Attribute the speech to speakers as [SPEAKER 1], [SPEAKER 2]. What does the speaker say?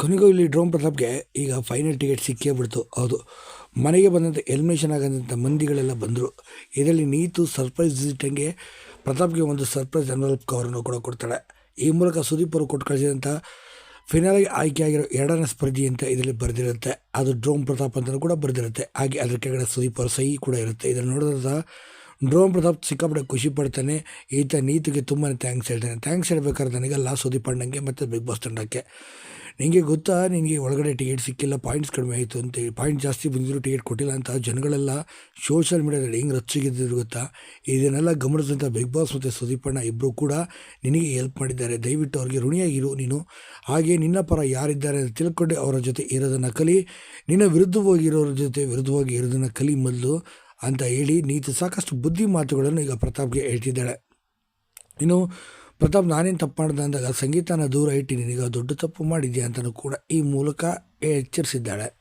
[SPEAKER 1] ಕೊನೆಗೂ ಇಲ್ಲಿ ಡ್ರೋನ್ ಪ್ರತಾಪ್ಗೆ ಈಗ ಫೈನಲ್ ಟಿಕೆಟ್ ಸಿಕ್ಕೇ ಬಿಡ್ತು. ಹೌದು. ಮನೆಗೆ ಬಂದಂಥ ಎಲಿಮಿನೇಷನ್ ಆಗಂಥ ಮಂದಿಗಳೆಲ್ಲ ಬಂದರು. ಇದರಲ್ಲಿ ನೀತು ಸರ್ಪ್ರೈಸ್ ವಿಸಿಟಂಗೆ ಪ್ರತಾಪ್ಗೆ ಒಂದು ಸರ್ಪ್ರೈಸ್ ಅನ್ವಲ್ಪ್ ಕವರನ್ನು ಕೂಡ ಕೊಡ್ತಾಳೆ. ಈ ಮೂಲಕ ಸುದೀಪ್ ಅವರು ಕೊಟ್ಟು ಕಳಿಸಿದಂಥ ಫಿನಾಲಿಗೆ ಆಯ್ಕೆಯಾಗಿರೋ ಎರಡನೇ ಸ್ಪರ್ಧಿ ಅಂತ ಇದರಲ್ಲಿ ಬರೆದಿರುತ್ತೆ. ಅದು ಡ್ರೋನ್ ಪ್ರತಾಪ್ ಅಂತಲೂ ಕೂಡ ಬರೆದಿರುತ್ತೆ. ಹಾಗೆ ಅದರ ಕೆಳಗಡೆ ಸುದೀಪ್ ಅವರ ಸಹಿ ಕೂಡ ಇರುತ್ತೆ. ಇದನ್ನು ನೋಡಿದ್ರೆ ಡ್ರೋನ್ ಪ್ರತಾಪ್ ಸಿಕ್ಕಾಪಟ್ಟೆ ಖುಷಿ ಪಡ್ತಾನೆ. ಈತ ನೀತಿಗೆ ತುಂಬಾ ಥ್ಯಾಂಕ್ಸ್ ಹೇಳ್ತಾನೆ. ಥ್ಯಾಂಕ್ಸ್ ಹೇಳ್ಬೇಕಾದ್ರೆ ನನಗೆಲ್ಲ ಸುದೀಪ್ ಅಣ್ಣಂಗೆ ಮತ್ತು ಬಿಗ್ ಬಾಸ್ ತಂಡಕ್ಕೆ. ನಿನಗೆ ಗೊತ್ತಾ ನಿನಗೆ ಒಳಗಡೆ ಟಿಕೆಟ್ ಸಿಕ್ಕಿಲ್ಲ ಪಾಯಿಂಟ್ಸ್ ಕಡಿಮೆ ಆಯಿತು ಅಂತೇಳಿ ಪಾಯಿಂಟ್ ಜಾಸ್ತಿ ಬಂದಿದ್ರು ಟಿಕೆಟ್ ಕೊಟ್ಟಿಲ್ಲ ಅಂತ ಜನಗಳೆಲ್ಲ ಸೋಷಿಯಲ್ ಮೀಡಿಯಾದಲ್ಲಿ ಹೆಂಗೆ ರಚ್ಚಿಗಿದ್ದರು ಗೊತ್ತಾ? ಇದನ್ನೆಲ್ಲ ಗಮನಿಸಿದಂಥ ಬಿಗ್ ಬಾಸ್ ಮತ್ತು ಸುದೀಪಣ್ಣ ಇಬ್ಬರು ಕೂಡ ನಿನಗೆ ಹೆಲ್ಪ್ ಮಾಡಿದ್ದಾರೆ. ದಯವಿಟ್ಟು ಅವ್ರಿಗೆ ಋಣಿಯಾಗಿರು ನೀನು. ಹಾಗೆ ನಿನ್ನ ಪರ ಯಾರಿದ್ದಾರೆ ಅಂತ ತಿಳ್ಕೊಂಡು ಅವರ ಜೊತೆ ಇರೋದನ್ನು ಕಲಿ. ನಿನ್ನ ವಿರುದ್ಧವಾಗಿ ಇರೋರ ಜೊತೆ ವಿರುದ್ಧವಾಗಿ ಇರೋದನ್ನು ಕಲಿ ಮೊದಲು ಅಂತ ಹೇಳಿ ನೀತು ಸಾಕಷ್ಟು ಬುದ್ಧಿ ಮಾತುಗಳನ್ನು ಈಗ ಪ್ರತಾಪ್ಗೆ ಹೇಳ್ತಿದ್ದಾಳೆ. ಇನ್ನು ಪ್ರತಾಪ್, ನಾನೇನು ತಪ್ಪು ಮಾಡಿದೆ ಅಂದಾಗ ಸಂಗೀತನ ದೂರ ಇಟ್ಟು ನಿನಗೆ ದೊಡ್ಡ ತಪ್ಪು ಮಾಡಿದ್ಯಾ ಅಂತಲೂ ಕೂಡ ಈ ಮೂಲಕ ಎಚ್ಚರಿಸಿದ್ದಾಳೆ.